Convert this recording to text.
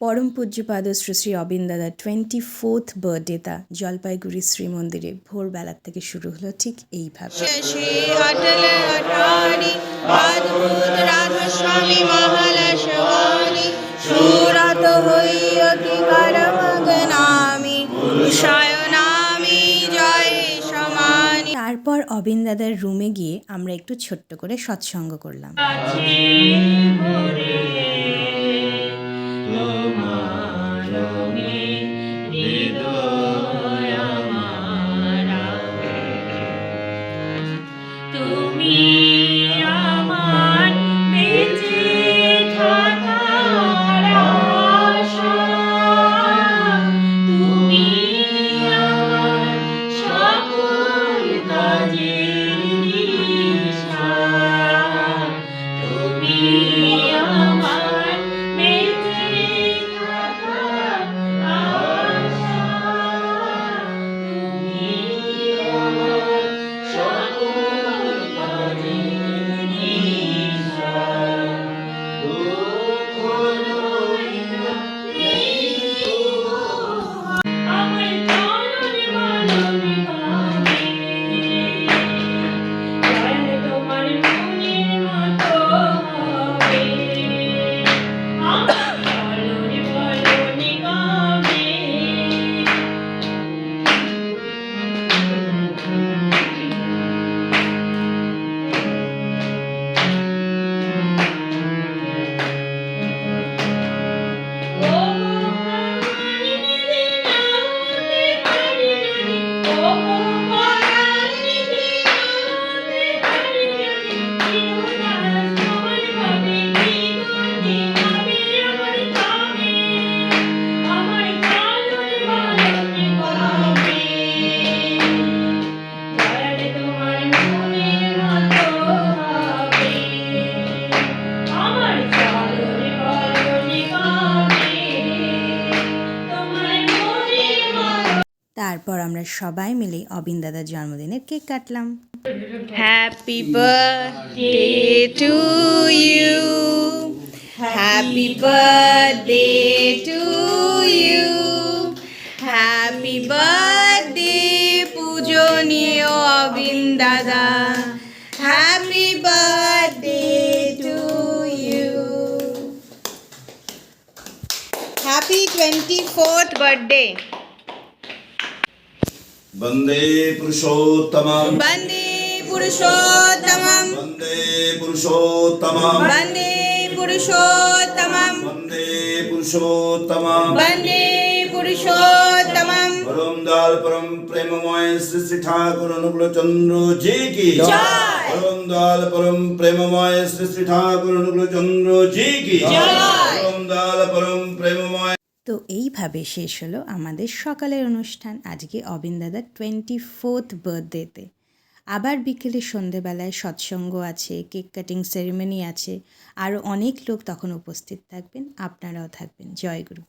পরম পূজ্যপাদ শ্রী শ্রী অবিন্দাদার টোয়েন্টি ফোর্থ বার্থডে তা জলপাইগুড়ি শ্রী মন্দিরে ভোরবেলার থেকে শুরু হলো ঠিক এইভাবে। তারপর অবিন দাদার রুমে গিয়ে আমরা একটু ছোট্ট করে সৎসঙ্গ করলাম। Lord, my Lord, তারপর আমরা সবাই মিলে অবিন দাদার জন্মদিনের কেক কাটলাম Happy birthday to you. Happy birthday to you. Happy birthday, পূজনীয় অবিন দাদা happy birthday to you happy twenty fourth birthday वन्दे पुरुषोत्तमं বন্দে পুরুষোত্তমম वन्दे पुरुषोत्तमं বন্দে পুরুষোত্তমম वन्दे पुरुषोत्तमं বন্দে পুরুষোত্তমম परम दाल परम प्रेममय श्री श्री ठाकुर अनुकूल चंद्र जी की जय। परम दाल परम प्रेममय श्री श्री ठाकुर अनुकूल चंद्र जी की जय। परम दाल परम प्रेममय তো এইভাবে শেষ হলো আমাদের সকালের অনুষ্ঠান? আজকে অবিন দাদার টোয়েন্টি ফোর্থ বার্থডেতে আবার বিকেলে সন্ধেবেলায় সৎসঙ্গ আছে কেক কাটিং সেরিমনি আছে, আরও অনেক লোক তখন উপস্থিত থাকবেন, আপনারাও থাকবেন। জয় গুরু।